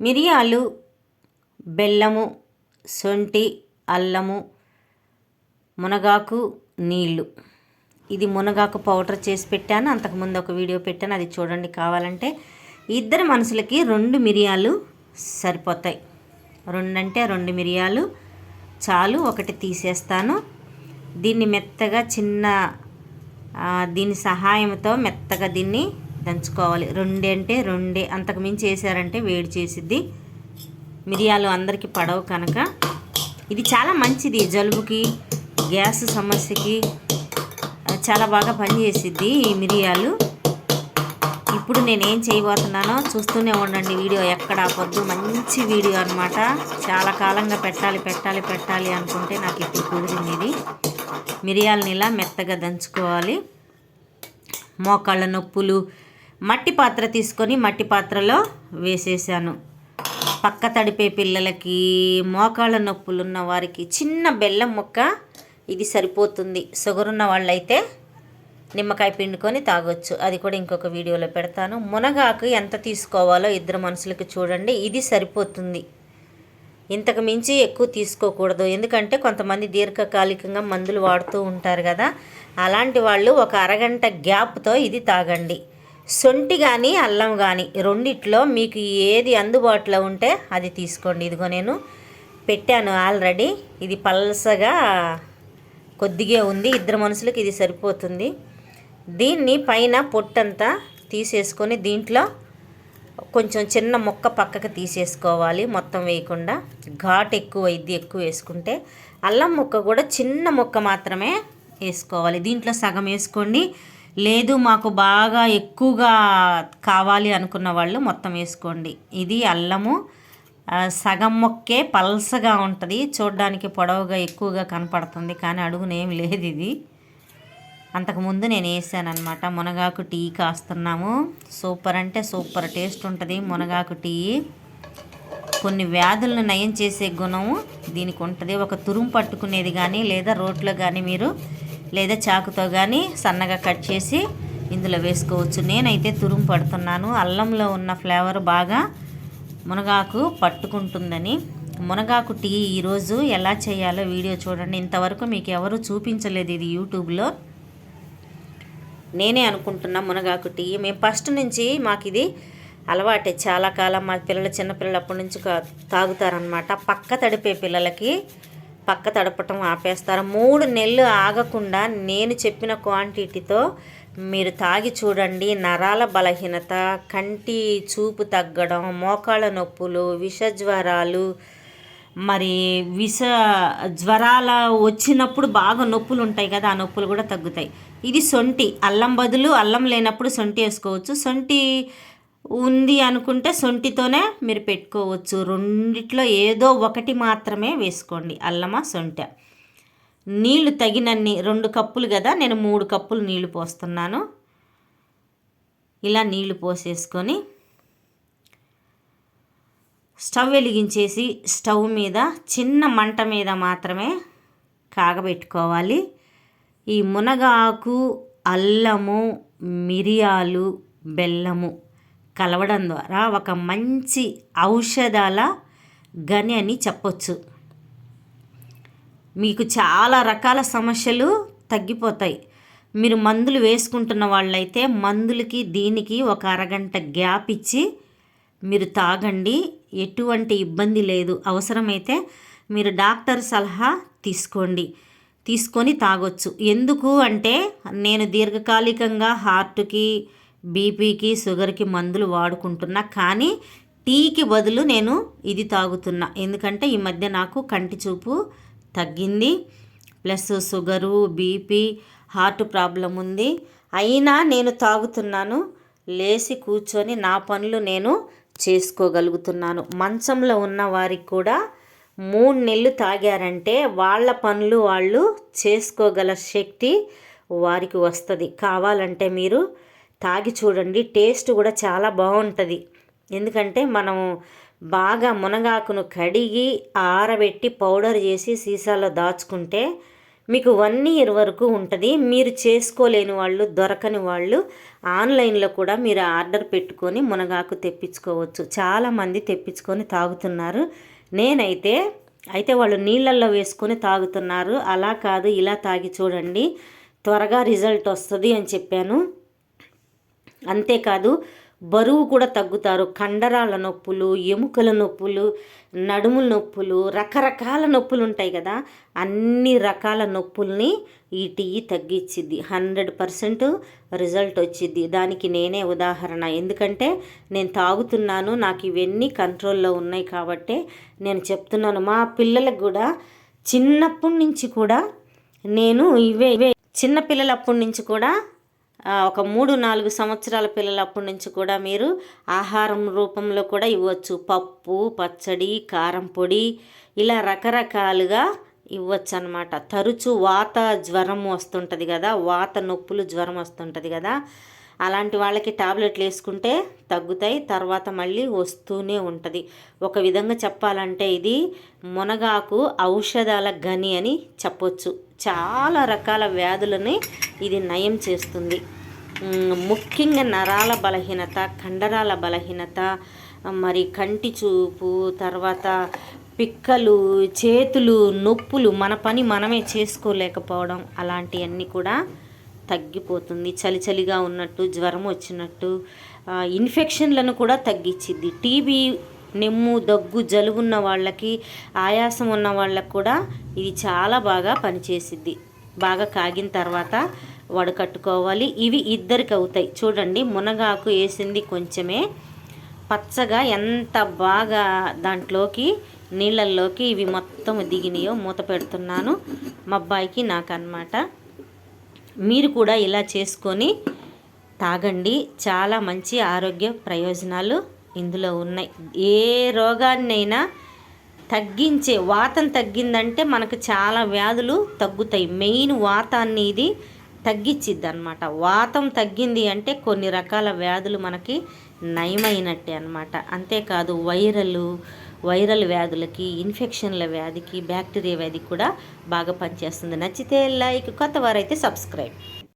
మిరియాలు బెల్లము శొంఠి అల్లము మునగాకు నీళ్ళు. ఇది మునగాకు పౌడర్ చేసి పెట్టాను. అంతకుముందు ఒక వీడియో పెట్టాను. అది చూడండి కావాలంటే. ఇద్దరు మనుషులకి రెండు మిరియాలు సరిపోతాయి. రెండు అంటే రెండు మిరియాలు చాలు. ఒకటి తీసేస్తాను. దీన్ని మెత్తగా చిన్న దీని సహాయంతో మెత్తగా దీన్ని దంచుకోవాలి. రెండే అంటే రెండే. అంతకు మించి వేసారంటే వేడి చేసిద్ది. మిరియాలు అందరికీ పడవు కనుక. ఇది చాలా మంచిది జలుబుకి గ్యాస్ సమస్యకి. చాలా బాగా పనిచేసిద్ది ఈ మిరియాలు. ఇప్పుడు నేనేం చేయబోతున్నానో చూస్తూనే ఉండండి వీడియో ఎక్కడ పొద్దు మంచి వీడియో అనమాట చాలా కాలంగా పెట్టాలి పెట్టాలి పెట్టాలి అనుకుంటే నాకు ఇప్పుడు కుదిరింది ఇది. మిరియాలని ఇలా మెత్తగా దంచుకోవాలి. మోకాళ్ళ నొప్పులు మట్టి పాత్ర తీసుకొని మట్టి పాత్రలో వేసేసాను. పక్క తడిపే పిల్లలకి మోకాళ్ళ నొప్పులు ఉన్న వారికి చిన్న బెల్లం ముక్క ఇది సరిపోతుంది. షుగరున్న వాళ్ళైతే నిమ్మకాయ పిండుకొని తాగొచ్చు. అది కూడా ఇంకొక వీడియోలో పెడతాను. మునగాకు ఎంత తీసుకోవాలో ఇద్దరు మనుషులకి చూడండి. ఇది సరిపోతుంది. ఇంతకు మించి ఎక్కువ తీసుకోకూడదు. ఎందుకంటే కొంతమంది దీర్ఘకాలికంగా మందులు వాడుతూ ఉంటారు కదా. అలాంటి వాళ్ళు ఒక అరగంట గ్యాప్తో ఇది తాగండి. సొంటి కానీ అల్లం కానీ రెండిట్లో మీకు ఏది అందుబాటులో ఉంటే అది తీసుకోండి. ఇదిగో నేను పెట్టాను ఆల్రెడీ. ఇది పల్సగా కొద్దిగా ఉంది. ఇద్దరు మనుషులకి ఇది సరిపోతుంది. దీన్ని పైన పొట్టంతా తీసేసుకొని దీంట్లో కొంచెం చిన్న ముక్క పక్కకు తీసేసుకోవాలి. మొత్తం వేయకుండా ఘాట్ ఎక్కువ ఇది ఎక్కువ వేసుకుంటే అల్లం ముక్క కూడా చిన్న ముక్క మాత్రమే వేసుకోవాలి. దీంట్లో సగం వేసుకోండి. లేదు మాకు బాగా ఎక్కువగా కావాలి అనుకున్న వాళ్ళు మొత్తం వేసుకోండి. ఇది అల్లము. సగం మొక్కే పల్సగా ఉంటుంది. చూడడానికి పొడవుగా ఎక్కువగా కనపడుతుంది కానీ అడుగునేం లేదు ఇది. అంతకుముందు నేను వేసాను అనమాట మునగాకు టీ కాస్తున్నాము. సూపర్ అంటే సూపర్ టేస్ట్ ఉంటుంది మునగాకు టీ. కొన్ని వ్యాధులను నయం చేసే గుణం దీనికి ఉంటుంది. ఒక తురుము పట్టుకునేది కానీ లేదా రోట్లో కానీ మీరు లేదా చాకుతో కానీ సన్నగా కట్ చేసి ఇందులో వేసుకోవచ్చు. నేనైతే తురుము పడుతున్నాను. అల్లంలో ఉన్న ఫ్లేవర్ బాగా మునగాకు పట్టుకుంటుందని. మునగాకు టీ ఈరోజు ఎలా చేయాలో వీడియో చూడండి. ఇంతవరకు మీకు ఎవరు చూపించలేదు ఇది యూట్యూబ్లో. నేనే అనుకుంటున్నా మునగాకు టీ. మేము ఫస్ట్ నుంచి మాకు ఇది అలవాటే. చాలా కాలం మా పిల్లలు చిన్నపిల్లలు అప్పటి నుంచి తాగుతారనమాట పక్క తడిపే పిల్లలకి పక్క తడపటం ఆపేస్తారు. మూడు నెలలు ఆగకుండా నేను చెప్పిన క్వాంటిటీతో మీరు తాగి చూడండి. నరాల బలహీనత కంటి చూపు తగ్గడం మోకాళ్ళ నొప్పులు విష జ్వరాలు మరి విష జ్వరాల వచ్చినప్పుడు బాగా నొప్పులు ఉంటాయి కదా ఆ నొప్పులు కూడా తగ్గుతాయి. ఇది సొంటి అల్లం బదులు అల్లం లేనప్పుడు సొంటి వేసుకోవచ్చు. సొంటి ఉంది అనుకుంటే సొంటితోనే మీరు పెట్టుకోవచ్చు. రెండిట్లో ఏదో ఒకటి మాత్రమే వేసుకోండి. అల్లమా సొంట. నీళ్ళు తగినన్ని రెండు కప్పులు కదా? నేను మూడు కప్పులు నీళ్ళు పోస్తున్నాను. ఇలా నీళ్ళు పోసేసుకొని స్టవ్ వెలిగించేసి స్టవ్ మీద చిన్న మంట మీద మాత్రమే కాగబెట్టుకోవాలి. ఈ మునగాకు అల్లము మిరియాలు బెల్లము కలవడం ద్వారా ఒక మంచి ఔషధాల గని అని చెప్పొచ్చు. మీకు చాలా రకాల సమస్యలు తగ్గిపోతాయి. మీరు మందులు వేసుకుంటున్న వాళ్ళైతే మందులకి దీనికి ఒక అరగంట గ్యాప్ ఇచ్చి మీరు తాగండి. ఎటువంటి ఇబ్బంది లేదు. అవసరమైతే మీరు డాక్టర్ సలహా తీసుకోండి. తీసుకొని తాగొచ్చు. ఎందుకు అంటే నేను దీర్ఘకాలికంగా హార్ట్కి బీపీకి షుగర్కి మందులు వాడుకుంటున్నా కానీ టీకి బదులు నేను ఇది తాగుతున్నా. ఎందుకంటే ఈ మధ్య నాకు కంటి చూపు తగ్గింది. Plus sugar BP heart problem ఉంది. అయినా నేను తాగుతున్నాను. లేచి కూర్చొని నా పనులు నేను చేసుకోగలుగుతున్నాను. మంచంలో ఉన్న వారికి కూడా మూడు నెలలు తాగారంటే వాళ్ళ పనులు వాళ్ళు చేసుకోగల శక్తి వారికి వస్తుంది. కావాలంటే మీరు తాగి చూడండి టేస్ట్ కూడా చాలా బాగుంటుంది. ఎందుకంటే మనం బాగా మునగాకును కడిగి ఆరబెట్టి పౌడర్ చేసి సీసాలో దాచుకుంటే మీకు వన్ ఇయర్ వరకు ఉంటుంది. మీరు చేసుకోలేని వాళ్ళు దొరకని వాళ్ళు ఆన్లైన్లో కూడా మీరు ఆర్డర్ పెట్టుకొని మునగాకు తెప్పించుకోవచ్చు. చాలామంది తెప్పించుకొని తాగుతున్నారు. నేనైతే అయితే వాళ్ళు నీళ్ళల్లో వేసుకొని తాగుతున్నారు. అలా కాదు ఇలా తాగి చూడండి. త్వరగా రిజల్ట్ వస్తుంది అని చెప్పాను. అంతేకాదు బరువు కూడా తగ్గుతారు. కండరాల నొప్పులు ఎముకల నొప్పులు నడుముల నొప్పులు రకరకాల నొప్పులు ఉంటాయి కదా. అన్ని రకాల నొప్పుల్ని ఈ టీ తగ్గించిద్ది హండ్రెడ్ పర్సెంట్ రిజల్ట్ వచ్చింది దానికి నేనే ఉదాహరణ. ఎందుకంటే నేను తాగుతున్నాను నాకు ఇవన్నీ కంట్రోల్లో ఉన్నాయి కాబట్టి నేను చెప్తున్నాను. మా పిల్లలకు కూడా చిన్నప్పటి నుంచి కూడా నేను ఇవే ఇవే చిన్నపిల్లలప్పటి నుంచి కూడా ఒక మూడు నాలుగు సంవత్సరాల పిల్లలప్పటి నుంచి కూడా మీరు ఆహారం రూపంలో కూడా ఇవ్వచ్చు. పప్పు పచ్చడి కారం పొడి ఇలా రకరకాలుగా ఇవ్వచ్చు అనమాట తరచూ వాత జ్వరం వస్తుంటుంది కదా వాత నొప్పులు జ్వరం వస్తుంటుంది కదా అలాంటి వాళ్ళకి టాబ్లెట్లు వేసుకుంటే తగ్గుతాయి తర్వాత మళ్ళీ వస్తూనే ఉంటుంది. ఒక విధంగా చెప్పాలంటే ఇది మునగాకు ఔషధాల గని అని చెప్పొచ్చు. చాలా రకాల వ్యాధులని ఇది నయం చేస్తుంది. ముఖ్యంగా నరాల బలహీనత కండరాల బలహీనత మరి కంటి చూపు తర్వాత పిక్కలు చేతులు నొప్పులు మన పని మనమే చేసుకోలేకపోవడం అలాంటివన్నీ కూడా తగ్గిపోతుంది చలి చలిగా ఉన్నట్టు జ్వరం వచ్చినట్టు ఇన్ఫెక్షన్లను కూడా తగ్గించింది టీబీ నెమ్ము దగ్గు జలుబు ఉన్న వాళ్ళకి ఆయాసం ఉన్న వాళ్ళకి కూడా ఇది చాలా బాగా పనిచేసిద్ది. బాగా కాగిన తర్వాత వడకట్టుకోవాలి ఇవి ఇద్దరికి అవుతాయి. చూడండి మునగాకు వేసింది కొంచెమే. పచ్చగా ఎంత బాగా దాంట్లోకి నీళ్ళల్లోకి ఇవి మొత్తం దిగినాయో మూత పెడుతున్నాను. మా అబ్బాయికి నాకు అన్నమాట మీరు కూడా ఇలా చేసుకొని తాగండి. చాలా మంచి ఆరోగ్య ప్రయోజనాలు ఇందులో ఉన్నాయి. ఏ రోగాన్నైనా తగ్గించే వాతం తగ్గిందంటే మనకు చాలా వ్యాధులు తగ్గుతాయి. మెయిన్ వాతాన్ని ఇది తగ్గించిద్ది అనమాట వాతం తగ్గింది అంటే కొన్ని రకాల వ్యాధులు మనకి నయమైనట్టే అనమాట అంతేకాదు వైరలు వైరల్ వ్యాధులకి ఇన్ఫెక్షన్ల వ్యాధికి బ్యాక్టీరియా వ్యాధికి కూడా బాగా పనిచేస్తుంది. నచ్చితే లైక్ కొత్త వారైతే సబ్స్క్రైబ్.